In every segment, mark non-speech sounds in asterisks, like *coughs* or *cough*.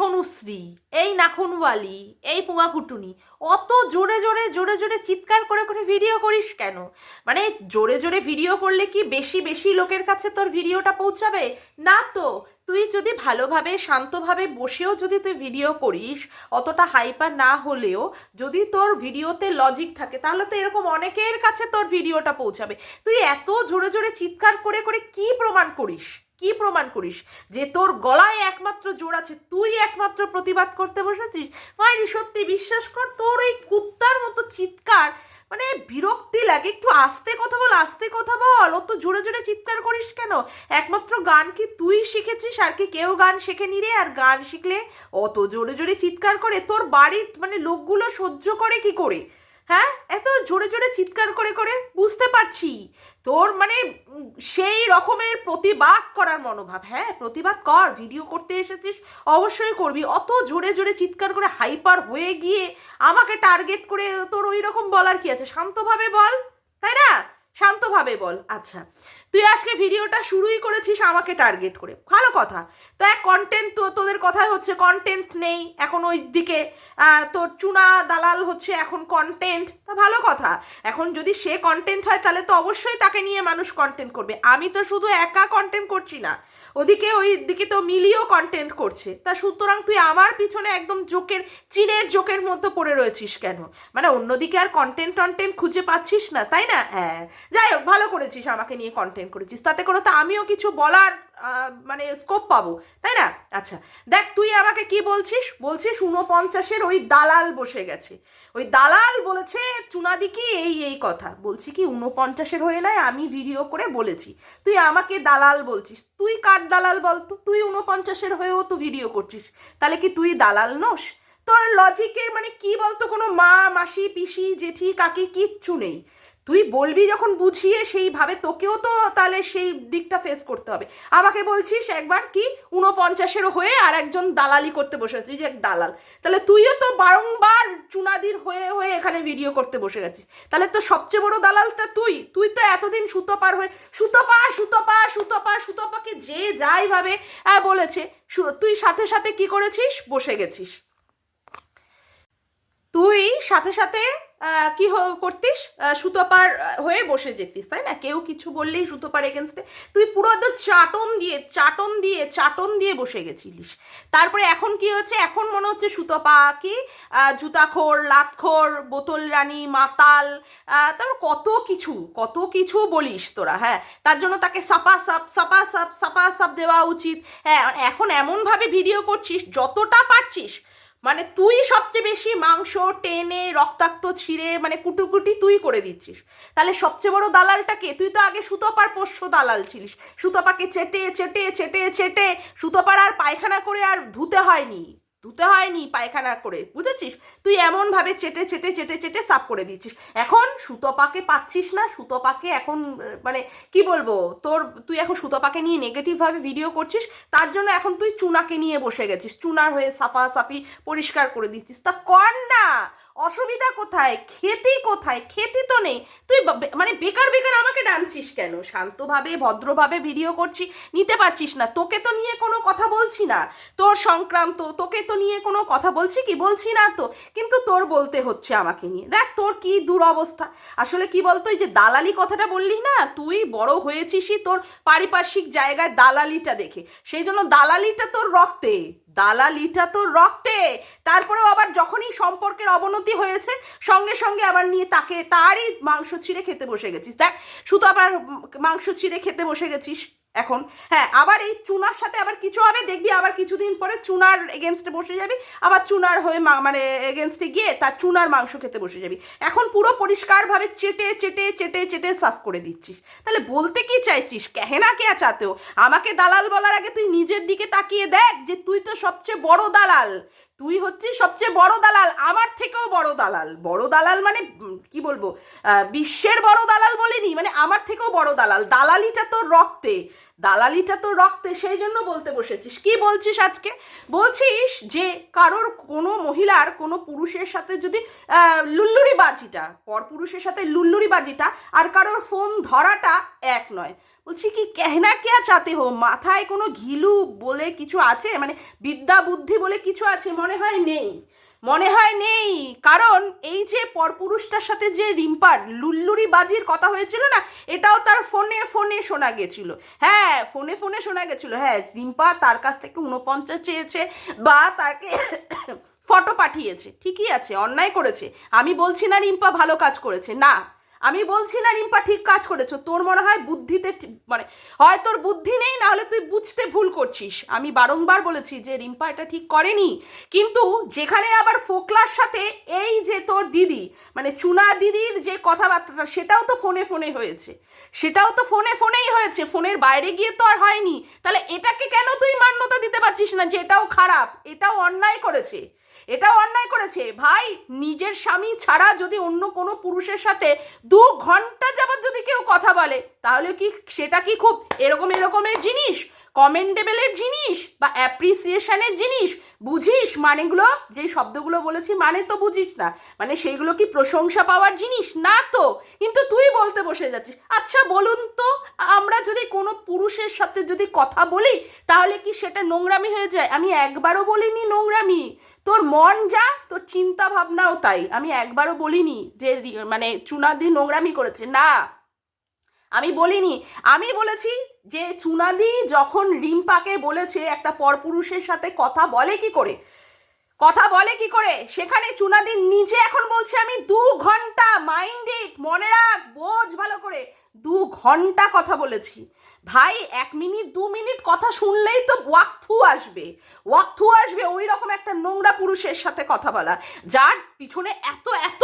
হনুশ্রী এই নাখুনওয়ালি, এই পুয়া কুটুনি অত জোরে জোরে জোরে জোরে চিৎকার করে করে ভিডিও করিস কেন? মানে জোরে জোরে ভিডিও করলে কি বেশি বেশি লোকের কাছে তোর ভিডিওটা পৌঁছাবে? না তো, তুই যদি ভালোভাবে, শান্তভাবে বসেও যদি তুই ভিডিও করিস, অতটা হাইপার না হলেও, যদি তোর ভিডিওতে লজিক থাকে, তাহলে তো এরকম অনেকের কাছে তোর ভিডিওটা পৌঁছাবে। তুই এত জোরে জোরে চিৎকার করে করে কি প্রমাণ করিস? কি প্রমাণ করিস? যে তোর গলায় একমাত্র জোর আছে, তুই একমাত্র প্রতিবাদ করতে বসেছিস? মায়েরি সত্যি বিশ্বাস কর, তোর ওই কুত্তার মতো চিৎকার মানে বিরক্তি লাগে। একটু আস্তে কথা বল, আস্তে কথা বল। অত জোরে জোরে চিৎকার করিস কেন? একমাত্র গান কি তুই শিখেছিস? আর কি কেউ গান শেখেনি রে? আর গান শিখলে অত জোরে জোরে চিৎকার করে তোর বাড়ির মানে লোকগুলো সহ্য করে কি করে? হ্যাঁ? এত জোরে জোরে চিৎকার করে করে? বুঝতে পারছি। তোর মানে সেই রকমের প্রতিবাদ করার মনোভাব হ্যাঁ? প্রতিবাদ কর ভিডিও করতে এসেছিস, অবশ্যই করবি। অত জোরে জোরে চিৎকার করে হাইপার হয়ে গিয়ে আমাকে টার্গেট করে তোর ওই রকম বলার কি আছে? শান্তভাবে বল, তাই না? শান্তভাবে বল আচ্ছা তুই আজকে ভিডিওটা শুরুই করেছিস আমাকে টার্গেট করে। ভালো কথা। তো এক কন্টেন্ট তো তোদের কথাই হচ্ছে কন্টেন্ট নেই, এখন ওই দিকে তোর চুনা দালাল হচ্ছে এখন কন্টেন্ট তা ভালো কথা। এখন যদি সে কন্টেন্ট হয়, তাহলে তো অবশ্যই তাকে নিয়ে মানুষ কন্টেন্ট করবে। আমি তো শুধু একা কন্টেন্ট করছি না। ওদিকে ওই দিকে তো মিলিও কন্টেন্ট করছে। তা সুতরাং তুই আমার পিছনে একদম জোকের, চীনের জোকের মধ্যে পড়ে রয়েছিস কেন? মানে অন্যদিকে আর কন্টেন্ট টন্টেন্ট খুঁজে পাচ্ছিস না, তাই না? হ্যাঁ যাই হোক, ভালো করেছিস আমাকে নিয়ে কন্টেন্ট করেছিস। তাতে করে তো আমিও কিছু বলার মানে স্কোপ পাবো, তাই না? আচ্ছা দেখ, তুই আমাকে কি বলছিস? বলছিস উনপঞ্চাশের ওই দালাল বসে গেছে। ওই দালাল বলেছে, চুনাদি কি? এই এই কথা। বলছি কি উনপঞ্চাশের হয়ে নয়, আমি ভিডিও করে বলেছি। তুই আমাকে দালাল বলছিস। তুই কার দালাল বলতো? তুই উনপঞ্চাশের হয়েও তো ভিডিও করছিস। তাহলে কি তুই দালাল নোস? তোর লজিকের মানে কি বলতো? কোনো মা, মাসি, পিসি, জেঠি, কাকি কিচ্ছু নেই। তুই বলবি যখন বুঝিয়ে সেইভাবে তোকেও তো তাহলে সেই দিকটা ফেস করতে হবে। আমাকে বলছিস একবার কি উনপঞ্চাশের হয়ে আর একজন দালালি করতে বসে তুই যে এক দালাল। তাহলে তুইও তো বারংবার চুনাদির হয়ে হয়ে এখানে ভিডিও করতে বসে গেছিস তাহলে তো সবচেয়ে বড় দালালটা তুই। তুই তো এতদিন সুতোপার হয়ে সুতো পা সুতোপা সুতোপা সুতোপা সুতোপাকে যে যাই ভাবে আহ, বলেছে। তুই সাথে সাথে কি করেছিস? বসে গেছিস। তুই সাথে সাথে কি করতিস? সুতোপার হয়ে বসে যেতিস, তাই না? কেউ কিছু বললেই সুতোপার এগেনস্টে তুই পুরো একদম চাটন দিয়ে চাটন দিয়ে চাটন দিয়ে বসে গেছিলিস। তারপরে এখন কি হচ্ছে? এখন মনে হচ্ছে সুতোপা কি জুতাখোর, লাতখোর, বোতল রানী, মাতাল তারপর কত কিছু কত কিছু বলিস তোরা হ্যাঁ? তার জন্য তাকে সাপা সাপ সাপা সাপ সাপা সাপ দেওয়া উচিত। হ্যাঁ এখন এমনভাবে ভিডিও করছিস, যতটা পারছিস মানে তুই সবচেয়ে বেশি মাংস, টেনে, রক্তাক্ত ছিঁড়ে মানে কুটুকুটি তুই করে দিচ্ছিস। তাহলে সবচেয়ে বড় দালালটা কে? তুই তো আগে সুতপার পোষ্য দালাল ছিলিস। সুতপাকে চেটে চেটে চেটে চেটে সুতপার আর পায়খানা করে আর ধুতে হয়নি। ধুতে হয়নি পায়খানা করে, বুঝেছিস? তুই এমনভাবে চেটে চেটে চেটে চেটে সাফ করে দিচ্ছিস এখন সুতোপাকে পাচ্ছিস না সুতোপাকে এখন মানে কি বলব, তোর, তুই এখন সুতোপাকে নিয়ে নেগেটিভভাবে ভিডিও করছিস, তার জন্য এখন তুই চুনাকে নিয়ে বসে গেছিস, চুনার হয়ে সাফা সাফি পরিষ্কার করে দিচ্ছিস। তা কর না! অসুবিধা কোথায়? খেতি কোথায়? খেতি তো নেই। তুই মানে বেকার বেকার আমাকে ডানছিস কেন? শান্তভাবে, ভদ্রভাবে ভিডিও করছি, নিতে পারছিস না। তোকে তো নিয়ে কোনো কথা বলছি না। তোর সংক্রান্ত, তোকে তো নিয়ে কোনো কথা বলছি কি? বলছি না তো। কিন্তু তোর বলতে হচ্ছে আমাকে নিয়ে। দেখ তোর কি দুরবস্থা। আসলে কি বলতো, এই যে দালালি কথাটা বললি না, তুই বড় হয়েছিসই তোর পারিপার্শ্বিক জায়গায় দালালিটা দেখে। সেই জন্য দালালিটা তোর রক্তে। দালালিটা তো রক্তে। তারপরেও আবার যখনই সম্পর্কের অবনতি হয়েছে, সঙ্গে সঙ্গে আবার নিয়ে তাকে তারই মাংস ছিঁড়ে খেতে বসে গেছিস। দেখ, শুধু আবার মাংস ছিঁড়ে খেতে বসে গেছিস। এখন হ্যাঁ আবার এই চুনার সাথে আবার কিছু হবে, দেখবি আবার কিছুদিন পরে চুনার এগেনস্টে বসে যাবি, আবার চুনার হয়ে মানে এগেনস্টে গিয়ে তার চুনার মাংস খেতে বসে যাবি। এখন পুরো পরিষ্কারভাবে চেটে চেটে চেটে চেটে সাফ করে দিচ্ছিস। তাহলে বলতে কি চাইছিস? কেহেনা কে চাতেও আমাকে দালাল বলার আগে তুই নিজের দিকে তাকিয়ে দেখ যে তুই তো সবচেয়ে বড় দালাল। তুই হচ্ছিস সবচেয়ে বড় দালাল, আমার থেকেও বড় দালাল। বড় দালাল মানে কি বলব? বিশ্বের বড় দালাল বলিনি মানে আমার থেকেও বড় দালাল। দালালিটা তোর রক্তে। দালালিটা তো রক্তে, সেই জন্য বলতে বসেছিস। কি বলছিস আজকে? বলছিস যে কারোর কোনো মহিলার কোনো পুরুষের সাথে যদি লুল্লুরি বাজিটা পরপুরুষের সাথে লুল্লুরি বাজিটা আর কারোর ফোন ধরাটা এক নয়। বলছি কি কেহনা কেয়া চাতে হো? মাথায় কোনো ঘিলু বলে কিছু আছে? মানে বিদ্যা বুদ্ধি বলে কিছু আছে? মনে হয় নেই। মনে হয় নেই, কারণ এই যে পরপুরুষটার সাথে যে রিম্পার লুল্লুরি বাজির কথা হয়েছিল না, এটাও তার ফোনে ফোনে শোনা গেছিল। হ্যাঁ ফোনে ফোনে শোনা গেছিল। হ্যাঁ রিম্পা তার কাছ থেকে উনপঞ্চাশ চেয়েছে বা তাকে *coughs* ফটো পাঠিয়েছে। ঠিকই আছে, অন্যায় করেছে। আমি বলছি না রিম্পা ভালো কাজ করেছে। না আমি বলছি না, রিম্পা, ঠিক কাজ করেছ। তোর মনে হয় বুদ্ধিতে মানে হয় তোর বুদ্ধি নেই, না হলে তুই বুঝতে ভুল করছিস। আমি বারংবার বলেছি যে, রিম্পা, এটা ঠিক করেনি। কিন্তু যেখানে আবার ফোকলার সাথে এই যে তোর দিদি মানে চুনা দিদির যে কথাবার্তাটা, সেটাও তো ফোনে ফোনে হয়েছে। সেটাও তো ফোনে ফোনেই হয়েছে। ফোনের বাইরে গিয়ে তো আর হয়নি। তাহলে এটাকে কেন তুই মান্যতা দিতে পারছিস না যে, এটাও খারাপ, এটাও অন্যায় করেছে? এটাও অন্যায় করেছে। ভাই, নিজের স্বামী ছাড়া যদি অন্য কোনো পুরুষের সাথে দু ঘণ্টা যাবার যদি কেউ কথা বলে, তাহলে কি সেটা কি খুব এরকম এরকমের জিনিস? কমেন্টেবলের জিনিস বা অ্যাপ্রিসিয়েশনের জিনিস, বুঝিস মানেগুলো যে শব্দগুলো বলেছি মানে তো বুঝিস না। মানে সেইগুলো কি প্রশংসা পাওয়ার জিনিস? না তো। কিন্তু তুই বলতে বসে যাচ্ছিস। আচ্ছা বলুন তো, আমরা যদি কোনো পুরুষের সাথে যদি কথা বলি, তাহলে কি সেটা নোংরামি হয়ে যায়? আমি একবারও বলিনি নোংরামি। তোর মন যা, তোর চিন্তা ভাবনাও তাই। আমি একবারও বলিনি যে মানে দিয়ে নোংরামি করেছে। না। আমি বলিনি। আমি বলেছি যে চুনাদি যখন রিম্পাকে বলেছে একটা পরপুরুষের সাথে কথা বলে কি করে? কথা বলে কি করে? সেখানে চুনাদি নিজে এখন বলছে, আমি দু ঘণ্টা মাইন্ডেড মনে রাখ বোঝ ভালো করে দু ঘণ্টা কথা বলেছি। ভাই, এক মিনিট, দু মিনিট কথা শুনলেই তো ওয়াকথু আসবে। ওয়াকথু আসবে ওই রকম একটা নোংরা পুরুষের সাথে কথা বলা। যার পিছনে এত এত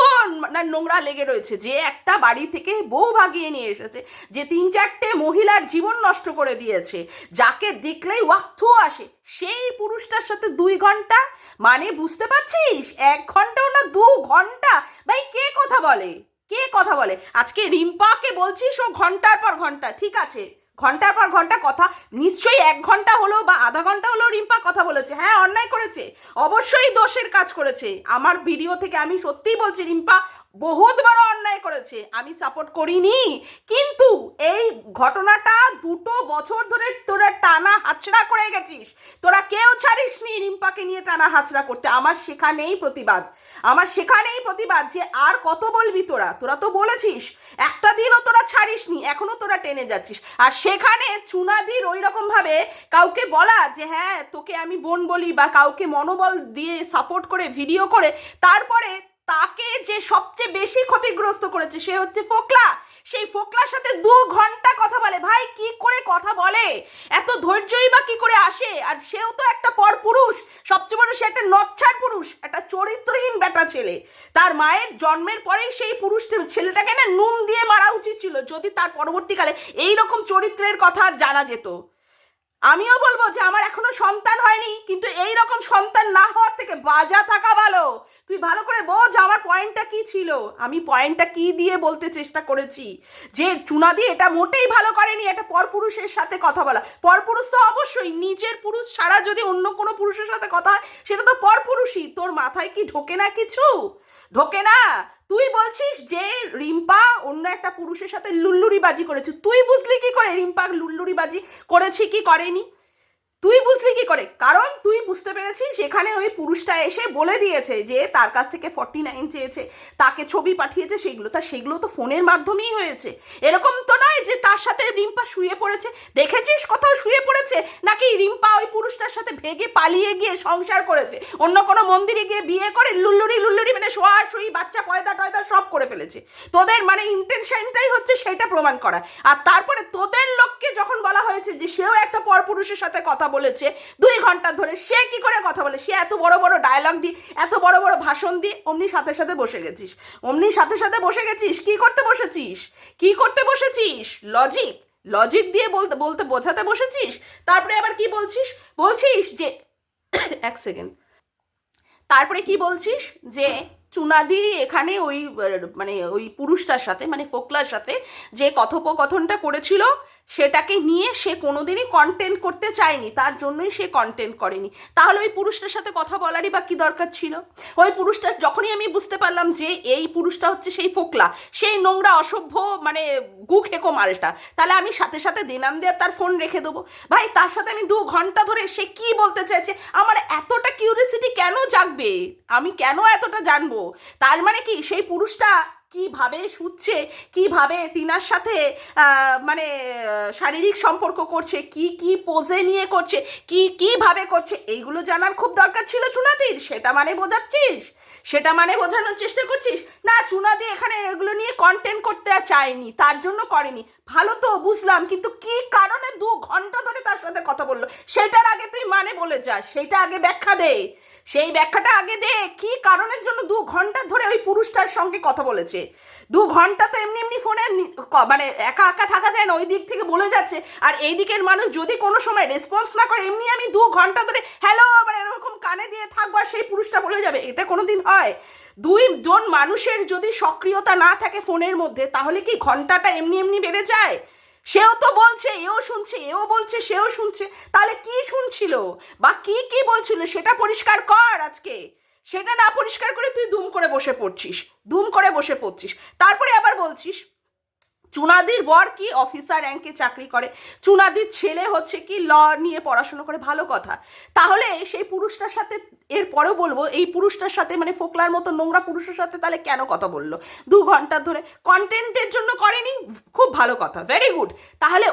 না নোংরা লেগে রয়েছে যে একটা বাড়ি থেকে বউ ভাগিয়ে নিয়ে এসেছে, যে তিন চারটে মহিলার জীবন নষ্ট করে দিয়েছে, যাকে দেখলেই ওয়াকথু আসে। সেই পুরুষটার সাথে দুই ঘণ্টা? মানে বুঝতে পারছিস? এক ঘন্টাও না দু ঘণ্টা? ভাই, কে কথা বলে? কে কথা বলে? আজকে রিম্পাকে বলছিস ও ঘণ্টার পর ঘণ্টা, ঠিক আছে? ঘণ্টার পর ঘণ্টা কথা, নিশ্চয়ই এক ঘণ্টা হলো বা আধা ঘণ্টা হলো রিম্পা কথা বলেছে। হ্যাঁ অন্যায় করেছে। অবশ্যই দোষের কাজ করেছে। আমার ভিডিও থেকে আমি সত্যিই বলছি, রিম্পা বহুত বড় অন্যায় করেছে। আমি সাপোর্ট করিনি, কিন্তু এই ঘটনাটা দুটো বছর ধরে তোরা টানা হাতছড়া করে গেছিস। তোরা কেউ ছাড়িসনি রিম্পাকে নিয়ে টানা হাতছড়া করতে। আমার সেখানেই প্রতিবাদ। আমার সেখানেই প্রতিবাদ যে আর কত বলবি তোরা? তোরা তো বলেছিস, একটা দিনও তোরা ছাড়িসনি এখনও তোরা টেনে যাচ্ছিস। আর সেখানে চুনাদির ওই রকম ভাবে কাউকে বলা যে হ্যাঁ তোকে আমি বোন বলি বা কাউকে মনোবল দিয়ে সাপোর্ট করে ভিডিও করে, তারপরে তাকে যে সবচেয়ে বেশি ক্ষতিগ্রস্ত করেছে সে হচ্ছে ফোকলা। সেই ফোকলার সাথে দু ঘণ্টা কথা বলে। ভাই, কি করে কথা বলে? এত ধৈর্যই বা কি করে আসে? আর সেও তো একটা পর পুরুষ। সবচেয়ে বড় সে একটা নচ্ছার পুরুষ, একটা চরিত্রহীন বেটা ছেলে। তার মায়ের জন্মের পরেই সেই পুরুষ ছেলেটাকে না নুন দিয়ে মারা উচিত ছিল, যদি তার পরবর্তীকালে এই রকম চরিত্রের কথা জানা যেত। আমিও বলব যে আমার এখনও সন্তান হয়নি, কিন্তু এই রকম সন্তান না হওয়ার থেকে বাজা থাকা ভালো। তুই ভালো করে বোঝ আমার পয়েন্টটা কি ছিল। আমি পয়েন্টটা কি দিয়ে বলতে চেষ্টা করেছি? যে চুনাদি এটা মোটেই ভালো করেনি একটা পরপুরুষের সাথে কথা বলা। পরপুরুষ তো অবশ্যই নিজের পুরুষ ছাড়া যদি অন্য কোনো পুরুষের সাথে কথা হয়, সেটা তো পরপুরুষই। তোর মাথায় কি ঢোকে না কিছু? ঢোকে না? তুই বলছিস যে রিম্পা অন্য একটা পুরুষের সাথে লুল্লুরি বাজি করেছে। তুই বুঝলি কি করে রিম্পা লুল্লুরি বাজি করেছি কি করেনি? তুই বুঝলি কি করে? কারণ তুই বুঝতে পেরেছিস সেখানে ওই পুরুষটা এসে বলে দিয়েছে যে তার কাছ থেকে ফর্টি নাইন চেয়েছে, তাকে ছবি পাঠিয়েছে সেগুলো। তা সেগুলো তো ফোনের মাধ্যমেই হয়েছে। এরকম তো নয় যে তার সাথে রিম্পা শুয়ে পড়েছে। দেখেছিস কোথাও শুয়ে পড়েছে? নাকি রিম্পা ওই পুরুষটার সাথে ভেগে পালিয়ে গিয়ে সংসার করেছে? অন্য কোনো মন্দিরে গিয়ে বিয়ে করে লুল্লুরি লুল্লুরি মানে শোয়া শুই, বাচ্চা পয়দা টয়দা সব করে ফেলেছে। তোদের মানে ইন্টেনশনটাই হচ্ছে সেটা প্রমাণ করা। আর তারপরে তোদের লোককে যখন বলা হয়েছে যে সেও একটা পরপুরুষের সাথে কথা বলেছে। দুই ঘণ্টা ধরে সে কি করে কথা বলে? সে এত বড় বড় ডায়লগ দি এত বড় বড় ভাষণ দিয়ে অমনি সাথে সাথে বসে গেছিস। অমনি সাথে সাথে বসে গেছিস? কি করতে বসেছিস? কি করতে বসেছিস? লজিক লজিক দিয়ে বলতে বলতে বোঝাতে বসেছিস? তারপরে আবার কি বলছিস? বলছিস যে, এক সেকেন্ড তারপরে কি বলছিস? যে, চুনাদি এখানে ওই মানে ওই পুরুষটার সাথে মানে ফোকলার সাথে যে কথোপকথনটা করেছিল সেটাকে নিয়ে সে কোনোদিনই কন্টেন্ট করতে চায়নি, তার জন্যই সে কন্টেন্ট করেনি। তাহলে ওই পুরুষটার সাথে কথা বলারই বা কি দরকার ছিল? ওই পুরুষটার যখনই আমি বুঝতে পারলাম যে এই পুরুষটা হচ্ছে সেই ফোকলা, সেই নোংরা, অসভ্য মানে গু খেকো মালটা, তাহলে আমি সাথে সাথে দিনাম দিয়ে তার ফোন রেখে দেবো। ভাই, তার সাথে আমি দু ঘণ্টা ধরে সে কি বলতে চাইছে? আমার এতটা কিউরিয়াসিটি কেন জাগবে? আমি কেন এতটা জানব? তার মানে কি, সেই পুরুষটা কীভাবে শুচ্ছে, কীভাবে টিনার সাথে মানে শারীরিক সম্পর্ক করছে, কি কি পোজে নিয়ে করছে, কি, কীভাবে করছে, এইগুলো জানার খুব দরকার ছিল চুনাদির। সেটা মানে বোঝাচ্ছিস? সেটা মানে বোঝানোর চেষ্টা করছিস? না, চুনাদি এখানে এগুলো নিয়ে কন্টেন্ট করতে চায়নি, তার জন্য করেনি। ভালো তো, বুঝলাম, কিন্তু কি কারণে দু ঘণ্টা ধরে তার সাথে কথা বলল? সেটার আগে তুই মানে বলে যাস সেটা আগে ব্যাখ্যা দে। সেই ব্যাখ্যাটা আগে দে। কি কারণের জন্য দু ঘণ্টা ধরে ওই পুরুষটার সঙ্গে কথা বলেছে? দু ঘণ্টা তো এমনি এমনি ফোনে মানে একা একা থাকা যায় না, ওই দিক থেকে বলে যাচ্ছে। আর এই দিকের মানুষ যদি কোনো সময় রেসপন্স না করে, এমনি আমি দু ঘণ্টা ধরে হ্যালো মানে এরকম কানে দিয়ে থাকব আর সেই পুরুষটা বলে যাবে। এটা কোনো দিন হয়? দুই জন মানুষের যদি সক্রিয়তা না থাকে ফোনের মধ্যে, তাহলে কি ঘন্টাটা এমনি এমনি বেড়ে যায়? সেও তো বলছে, এও শুনছে, এও বলছে, সেও শুনছে। তাহলে কি শুনছিল? বা কি কি বলছিল? সেটা পরিষ্কার কর আজকে। সেটা না পরিষ্কার করে তুই দুম করে বসে পড়ছিস। দুম করে বসে পড়ছিস। তারপরে আবার বলছিস চুনাদির বর কি অফিসার র্যাঙ্কে চাকরি করে? চুনাদির ছেলে হচ্ছে কি ল নিয়ে পড়াশুনো করে, ভালো কথা। তাহলে সেই পুরুষটার সাথে এর পরেও বলব, এই পুরুষটার সাথে মানে ফোকলার মতো নোংরা পুরুষের সাথে তাহলে কেন কথা বলল? দু ঘণ্টা ধরে কন্টেন্টের জন্য করেনি, খুব ভালো কথা ভেরি গুড তাহলে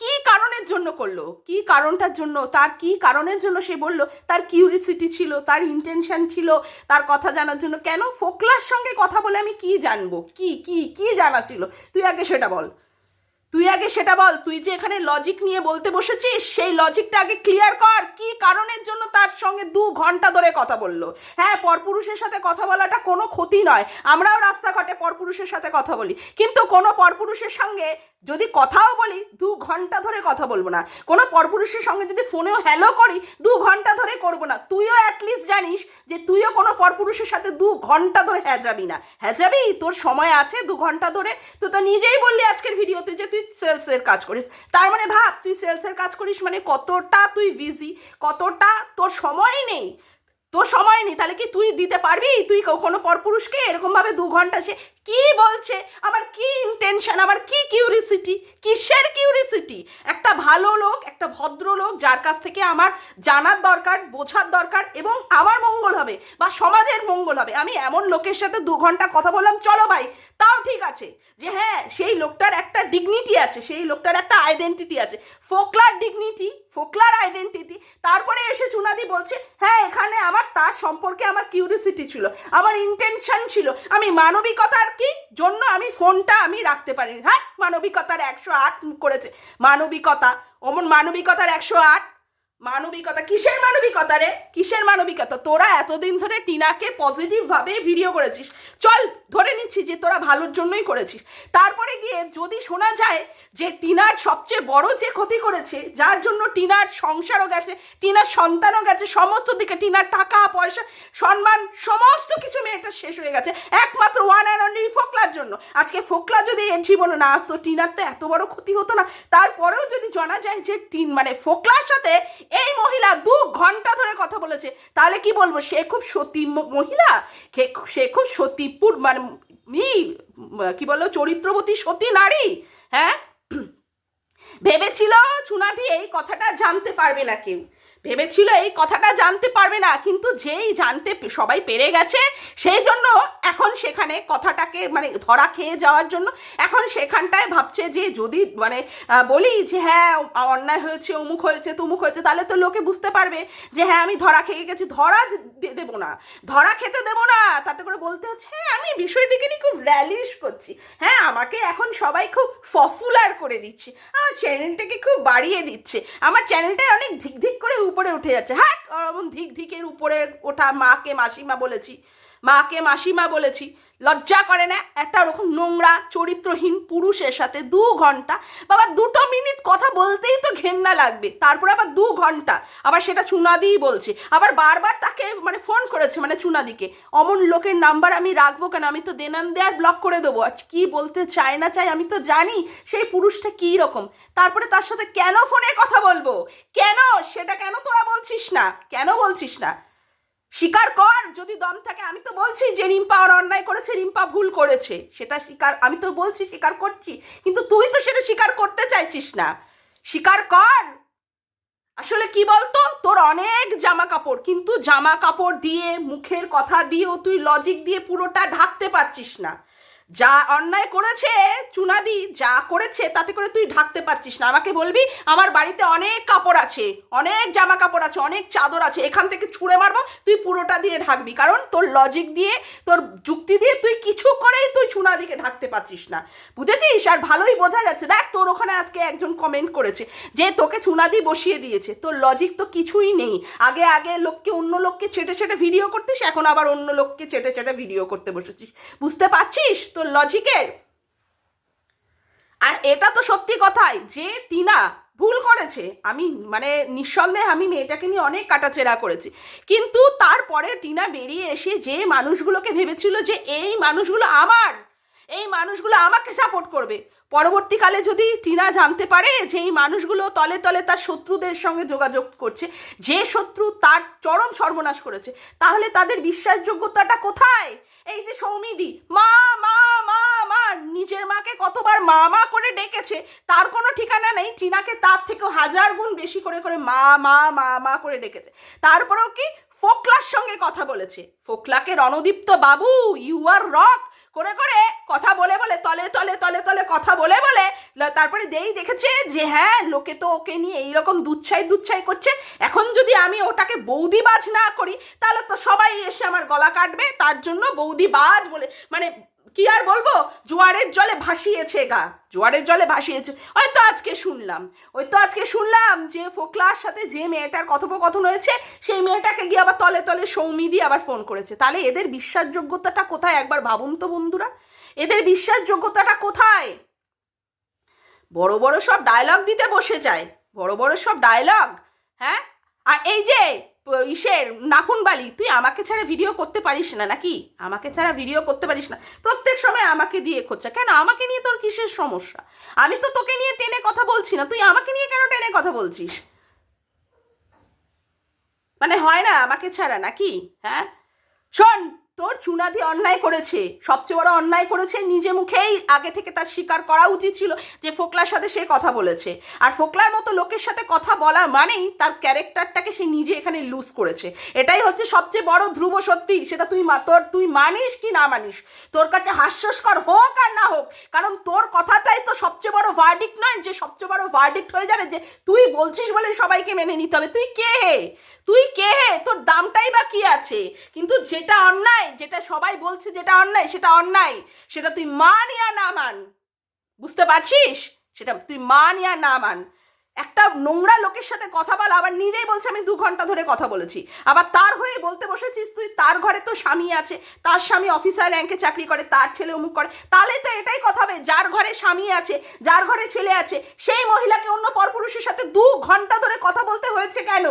কি কারণের জন্য করল? কি কারণটার জন্য? তার কি কারণের জন্য সে বলল? তার কিউরিসিটি ছিল, তার ইন্টেনশন ছিল, তার কথা জানার জন্য। কেন? ফোকলার সঙ্গে কথা বলে আমি কি জানব? কি কি কি জানা ছিল? তুই আগে সেটা বল। তুই আগে সেটা বল। তুই যে এখানে লজিক নিয়ে বলতে বসেছিস, সেই লজিকটা আগে ক্লিয়ার কর। কি কারণের জন্য তার সঙ্গে দু ঘণ্টা ধরে কথা বলল? হ্যাঁ পরপুরুষের সাথে কথা বলাটা কোনো ক্ষতি নয়। আমরাও রাস্তাঘাটে পরপুরুষের সাথে কথা বলি। কিন্তু কোনো পরপুরুষের সঙ্গে যদি কথাও বলি, দু ঘণ্টা ধরে কথা বলব না। কোনো পরপুরুষের সঙ্গে যদি ফোনেও হ্যালো করি, দু ঘণ্টা ধরে করব না। তুইও অ্যাটলিস্ট জানিস যে তুইও কোনো পরপুরুষের সাথে দু ঘণ্টা ধরে হ্যাঁ যাবি না। হ্যাঁ যাবি তোর সময় আছে দু ঘণ্টা ধরে? তুই তো নিজেই বললি আজকের ভিডিওতে যে তুই সেলসের কাজ করিস। তার মানে ভাব, তুই সেলসের কাজ করিস মানে কতটা তুই বিজি কতটা তোর সময় নেই। তোর সময় নেই, তাহলে কি তুই দিতে পারবি? তুই কোনো পরপুরুষকে? এরকমভাবে দু ঘণ্টা সে কি বলছে? আমার কি ইন্টেনশন আমার কি কিউরিসিটি কিসের কিউরিসিটি একটা ভালো লোক, একটা ভদ্র লোক, যার কাছ থেকে আমার জানার দরকার, বোঝার দরকার এবং আমার মঙ্গল হবে বা সমাজের মঙ্গল হবে। আমি এমন লোকের সাথে দু ঘণ্টা কথা বললাম, চলো ভাই। তাও ঠিক আছে যে হ্যাঁ সেই লোকটার একটা ডিগনিটি আছে, সেই লোকটার একটা আইডেন্টিটি আছে। ফোকলার ডিগনিটি ফোকলার আইডেন্টিটি তারপরে এসে চুনাদি বলছে হ্যাঁ এখানে আমার তার সম্পর্কে আমার কিউরিসিটি ছিল, আমার ইন্টেনশন ছিল। আমি মানবিকতার কি? জন্য আমি ফোনটা আমি রাখতে পারিনি। হ্যাঁ মানবিকতার একশো আট করেছে। মানবিকতা, অমন মানবিকতার একশো আট? মানবিকতা, কিসের মানবিকতা রে? কিসের মানবিকতা? তোরা এতদিন ধরে টিনাকে পজিটিভভাবে ভিডিও করেছিস। চল ধরে নিচ্ছি যে তোরা ভালোর জন্যই করেছিস। তারপরে গিয়ে যদি শোনা যায় যে টিনার সবচেয়ে বড় যে ক্ষতি করেছে, যার জন্য টিনার সংসারও গেছে, টিনার সন্তানও গেছে, সমস্ত দিকে টিনার টাকা, পয়সা, সম্মান, সমস্ত কিছু মেয়েটা শেষ হয়ে গেছে। একমাত্র ওয়ান অ্যান্ড অনলি ফোকলার জন্য। আজকে ফোকলা যদি এর জীবনে না আসতো, টিনার তো এত বড় ক্ষতি হতো না। তারপরেও যদি জানা যায় যে টিন মানে ফোকলার সাথে এই মহিলা দু ঘণ্টা ধরে কথা বলেছে, তাহলে কি বলব? সে খুব সতী মহিলা? সে খুব সতীপুর মানে ই, কি বলল চরিত্রবতী সতী নারী হ্যাঁ? ভেবেছিল সুনাটি এই কথাটা জানতে পারবে না কেউ। ভেবেছিল এই কথাটা জানতে পারবে না, কিন্তু যেই জানতে সবাই পেরে গেছে, সেই জন্য এখন সেখানে কথাটাকে মানে ধরা খেয়ে যাওয়ার জন্য এখন সেখানটায় ভাবছে যে যদি মানে বলি যে হ্যাঁ অন্যায় হয়েছে, অমুক হয়েছে, তুমুক হয়েছে, তাহলে তো লোকে বুঝতে পারবে যে হ্যাঁ আমি ধরা খেয়ে গেছি, ধরা দেবো না, ধরা খেতে দেবো না, তাতে করে বলতে হচ্ছে হ্যাঁ আমি বিষয়টিকে নিয়ে খুব র্যালিশ করছি হ্যাঁ আমাকে এখন সবাই খুব পপুলার করে দিচ্ছে, আমার চ্যানেলটাকে খুব বাড়িয়ে দিচ্ছে, আমার চ্যানেলটা অনেক ধিক ধিক করে উপরে উঠে যাচ্ছে। হ্যাঁ ওরকম ধিক ধিকের উপরে ওঠা মাকে মাসিমা বলেছি। মাকে মাসিমা বলেছি, লজ্জা করে না, একটা ওরকম নোংরা, চরিত্রহীন পুরুষের সাথে দু ঘণ্টা, বাবা দুটো মিনিট কথা বলতেই তো ঘেন্না লাগবে, তারপরে আবার দু ঘণ্টা, আবার সেটা চুনাদিই বলছে, আবার বারবার তাকে মানে ফোন করেছে মানে চুনাদিকে, অমন লোকের নাম্বার আমি রাখব কেন? আমি তো দেনান দেয়ার ব্লক করে দেবো, আর কী বলতে চায় না চাই আমি তো জানি সেই পুরুষটা কী রকম, তারপরে তার সাথে কেন ফোনে কথা বলব? কেন? সেটা কেন তোরা বলছিস না? কেন বলছিস না? স্বীকার কর, যদি দম থাকে। আমি তো বলছি যে রিম্পা ওর অন্যায় করেছে, রিম্পা ভুল করেছে। সেটা স্বীকার আমি তো বলছি স্বীকার করছি, কিন্তু তুই তো সেটা স্বীকার করতে চাইছিস না। স্বীকার কর। আসলে কি বলতো? তোর অনেক জামা কাপড় কিন্তু জামা কাপড় দিয়ে, মুখের কথা দিয়েও তুই লজিক দিয়ে পুরোটা ঢাকতে পারছিস না। যা অন্যায় করেছে চুনাদি, যা করেছে তাতে করে তুই ঢাকতে পারছিস না। আমাকে বলবি, আমার বাড়িতে অনেক কাপড় আছে, অনেক জামা কাপড় আছে, অনেক চাদর আছে, এখান থেকে ছুঁড়ে মারবো, তুই পুরোটা দিয়ে ঢাকবি। কারণ তোর লজিক দিয়ে, তোর যুক্তি দিয়ে তুই কিছু করেই তুই চুনাদিকে ঢাকতে পারছিস না। বুঝেছিস? আর ভালোই বোঝা যাচ্ছে। দেখ, তোর ওখানে আজকে একজন কমেন্ট করেছে যে তোকে চুনাদি বসিয়ে দিয়েছে। তোর লজিক তো কিছুই নেই। আগে আগে লোককে, অন্য লোককে ছেটে ছেটে ভিডিও করতিস, এখন আবার অন্য লোককে চেটে ছেটে ভিডিও করতে বসেছিস। বুঝতে পারছিস? তোর লজিকের আর এটা তো সত্যি কথাই, যে টিনা ভুল করেছে, আমি মানে নিঃসন্দেহে আমি মেয়েটাকে নিয়ে অনেক কাটাচেরা করেছি। কিন্তু তারপরে টিনা বেরিয়ে এসে যে মানুষগুলোকে ভেবেছিল যে এই মানুষগুলো আমার মানুষগুলো আমাকে সাপোর্ট করবে। পরবর্তীকালে যদি টিনা জানতে পারে যে এই মানুষগুলো তলে তলে তার শত্রুদের সঙ্গে যোগাযোগ করছে, যে শত্রু তার চরম সর্বনাশ করেছে, তাহলে তাদের বিশ্বাসযোগ্যতাটা কোথায়? এই যে সৌমিদি, মা মা মা মা, নিজের মাকে কতবার মা মা করে ডেকেছে, তার কোনো ঠিকানা নেই, টিনাকে তার থেকেও হাজার গুণ বেশি করে করে মা মা মা মা করে ডেকেছে। তারপরেও কি ফোকলার সঙ্গে কথা বলেছে? ফোকলাকে রণদীপ্ত বাবু ইউ আর রক করে করে কথা বলে বলে, তলে তলে তলে তলে কথা বলে বলে তারপরে দেই দেখেছে যে হ্যাঁ লোকে তো ওকে নিয়ে এইরকম দুচ্ছাই দুচ্ছাই করছে। এখন যদি আমি ওটাকে বৌদিবাজ না করি, তাহলে তো সবাই এসে আমার গলা কাটবে, তার জন্য বৌদিবাজ বলে মানে কি আর বলব? জোয়ারের জলে ভাসিয়েছে গা। জোয়ারের জলে ভাসিয়েছে। ওই তো আজকে শুনলাম। ওই তো আজকে শুনলাম যে ফোকলার সাথে যে মেয়েটার কথোপকথন হয়েছে, সেই মেয়েটাকে গিয়ে আবার তলে তলে সৌমিদি আবার ফোন করেছে। তাহলে এদের বিশ্বাসযোগ্যতাটা কোথায় একবার ভাবুন তো বন্ধুরা? এদের বিশ্বাসযোগ্যতাটা কোথায়? বড় বড় সব ডায়লগ দিতে বসে যায়। বড় বড় সব ডায়লগ হ্যাঁ? আর এই যে ইসের নাখুনবালি, তুই আমাকে ছাড়া ভিডিও করতে পারিস না নাকি? আমাকে ছাড়া ভিডিও করতে পারিস না। প্রত্যেক সময় আমাকে দিয়ে খোঁজা কেন? আমাকে নিয়ে তোর কিসের সমস্যা? আমি তো তোকে নিয়ে টেনে কথা বলছি না। তুই আমাকে নিয়ে কেন টেনে কথা বলছিস? মানে হয় না আমাকে ছাড়া নাকি? হ্যাঁ? শোন তোর চুনাদি অন্যায় করেছে। সবচেয়ে বড় অন্যায় করেছে নিজে মুখেই আগে থেকে তার স্বীকার করা উচিত ছিল যে ফোকলার সাথে সে কথা বলেছে। আর ফোকলার মতো লোকের সাথে কথা বলা মানেই তার ক্যারেক্টারটাকে সে নিজে এখানে লুজ করেছে। এটাই হচ্ছে সবচেয়ে বড় ধ্রুব সত্যি। সেটা তুই মা তোর তুই মানিস কি না মানিস? তোর কাছে হাস্যস্কর হোক আর না হোক, কারণ তোর কথাটাই তো সবচেয়ে বড় ভার্ডিক্ট নয়, যে সবচেয়ে বড় ভার্ডিক্ট হয়ে যাবে যে তুই বলছিস বলে সবাইকে মেনে নিতে হবে। তুই কে তুই কে হে? তোর দামটাই বা কি আছে? কিন্তু যেটা অন্যায়, যেটা সবাই বলছে যেটা অন্যায়, সেটা অন্যায়। সেটা তুই মান ইয়া না মান। বুঝতে পারছিস? সেটা তুই মান ইয়া না মান। একটা নোংরা লোকের সাথে কথা বলা, আবার নিজেই বলছে, আমি দু ঘণ্টা ধরে কথা বলেছি। আবার তার হয়ে বলতে বসেছিস তুই, তার ঘরে তো স্বামী আছে, তার স্বামী অফিসার র্যাঙ্কে চাকরি করে, তার ছেলে অমুক করে। তাহলে তো এটাই কথা হবে, যার ঘরে স্বামী আছে, যার ঘরে ছেলে আছে, সেই মহিলাকে অন্য পরপুরুষের সাথে দু ঘণ্টা ধরে কথা বলতে হয়েছে কেন?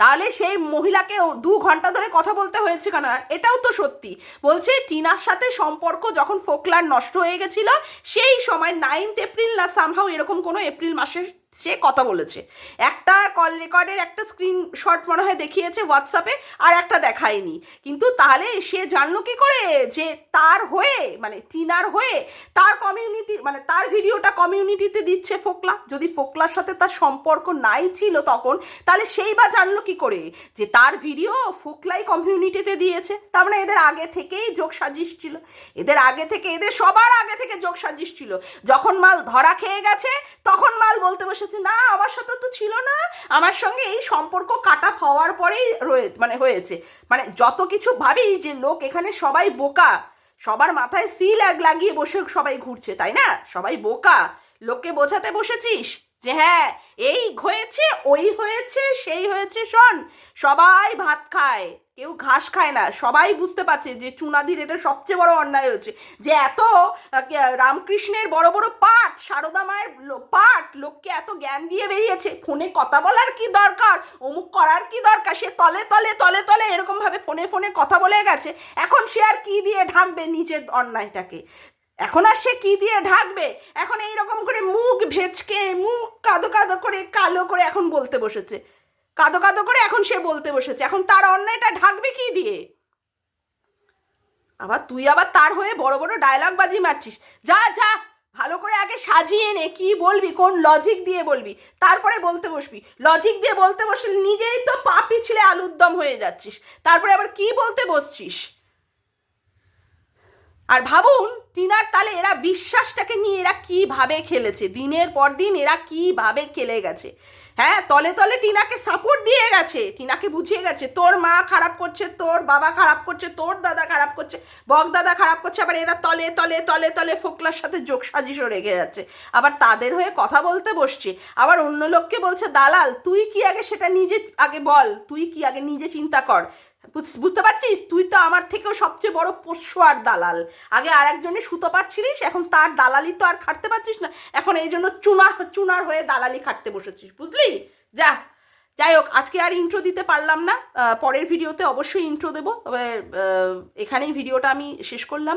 তাহলে সেই মহিলাকে দু ঘণ্টা ধরে কথা বলতে হয়েছে কেন? এটাও তো সত্যি। বলছে, টিনার সাথে সম্পর্ক যখন ফোকলার নষ্ট হয়ে গেছিল, সেই সময় নাইনথ এপ্রিল না সামহাও এরকম কোনো এপ্রিল মাসের সে কথা বলেছে। একটা কল রেকর্ডের একটা স্ক্রিনশট মনে হয় দেখিয়েছে হোয়াটসঅ্যাপে আর একটা দেখায়নি। কিন্তু তাহলে সে জানলো কি করে? যে তার হয়ে মানে টিনার হয়ে তার কমিউনিটি মানে তার ভিডিওটা কমিউনিটিতে দিচ্ছে ফোকলা। যদি ফোকলার সাথে তার সম্পর্ক নাই ছিল তখন, তাহলে সেই বা জানলো কি করে? যে তার ভিডিও ফোকলাই কমিউনিটিতে দিয়েছে। তার মানে এদের আগে থেকেই যোগ সাজিশ ছিল। এদের আগে থেকে, এদের সবার আগে থেকে যোগ সাজিশ ছিল। যখন মাল ধরা খেয়ে গেছে, তখন মাল বলতে বসেছে না, আমার সাথে তো ছিল না। আমার সঙ্গে এই সম্পর্ক কাটা হওয়ার পরেই রয়ে মানে হয়েছে। মানে যত কিছু ভাবি যে লোক এখানে সবাই বোকা, সবার মাথায় সিল এক লাগিয়ে বসে সবাই ঘুরছে, তাই না? সবাই বোকা। লোককে বোঝাতে বসেছিস? যে হ্যাঁ এই হয়েছে, ওই হয়েছে, সেই হয়েছে, শোন, সবাই ভাত খায়, কেউ ঘাস খায় না, সবাই বুঝতে পারছে যে চুনাদির এটা সবচেয়ে বড় অন্যায় হচ্ছে, যে এত রামকৃষ্ণের বড় বড় পাঠ, সারদা মায়ের পাঠ, লোককে এত জ্ঞান দিয়ে বেরিয়েছে, ফোনে কথা বলার কি দরকার, অমুক করার কি দরকার, সে তলে তলে তলে তলে এরকমভাবে ফোনে ফোনে কথা বলে গেছে, এখন সে আর কি দিয়ে ঢাকবে নিজের অন্যায়টাকে? এখন আর সে কী দিয়ে ঢাকবে? এখন এই রকম করে মুখ ভেচকে, মুখ কাদো কাদো করে, কালো করে এখন বলতে বসেছে। কাদো কাদো করে এখন সে বলতে বসেছে। এখন তার অন্যায়টা ঢাকবে কি দিয়ে? আবার তুই আবার তার হয়ে বড় বড় ডায়লগ বাজি মারছিস। যা যা, ভালো করে আগে সাজিয়ে নে, কি বলবি, কোন লজিক দিয়ে বলবি। তারপরে বলতে বসবি। লজিক দিয়ে বলতে বসলে নিজেই তো পা পিছলে আলুর দম হয়ে যাচ্ছিস। তারপরে আবার কি বলতে বসছিস? আর ভাবুন, টিনার তালে এরা বিশ্বাসটাকে নিয়ে এরা কীভাবে খেলেছে? দিনের পর দিন এরা কীভাবে খেলে গেছে? হ্যাঁ তলে তলে টিনাকে সাপোর্ট দিয়ে গেছে, টিনাকে বুঝিয়ে গেছে, তোর মা খারাপ করছে, তোর বাবা খারাপ করছে, তোর দাদা খারাপ করছে, বক দাদা খারাপ করছে, আবার এরা তলে তলে তলে তলে ফোকলার সাথে যোগ সাজিশও রেখে যাচ্ছে। আবার তাদের হয়ে কথা বলতে বসছে। আবার অন্য লোককে বলছে, দালাল, তুই কি আগে সেটা নিজে আগে বল, তুই কি আগে নিজে চিন্তা কর বুঝতে পারছিস? তুই তো আমার থেকেও সবচেয়ে বড় পোষ্য আর দালাল। আগে আর একজনে সুতো পাচ্ছিলিস, এখন তার দালালি তো আর খাটতে পারছিস না। এখন এই জন্য চুনা, চুনার হয়ে দালালি খাটতে বসেছিস, বুঝলি? যা, যাই হোক, আজকে আর ইন্ট্রো দিতে পারলাম না। পরের ভিডিওতে অবশ্যই ইন্ট্রো দেবো। তবে এখানেই ভিডিওটা আমি শেষ করলাম।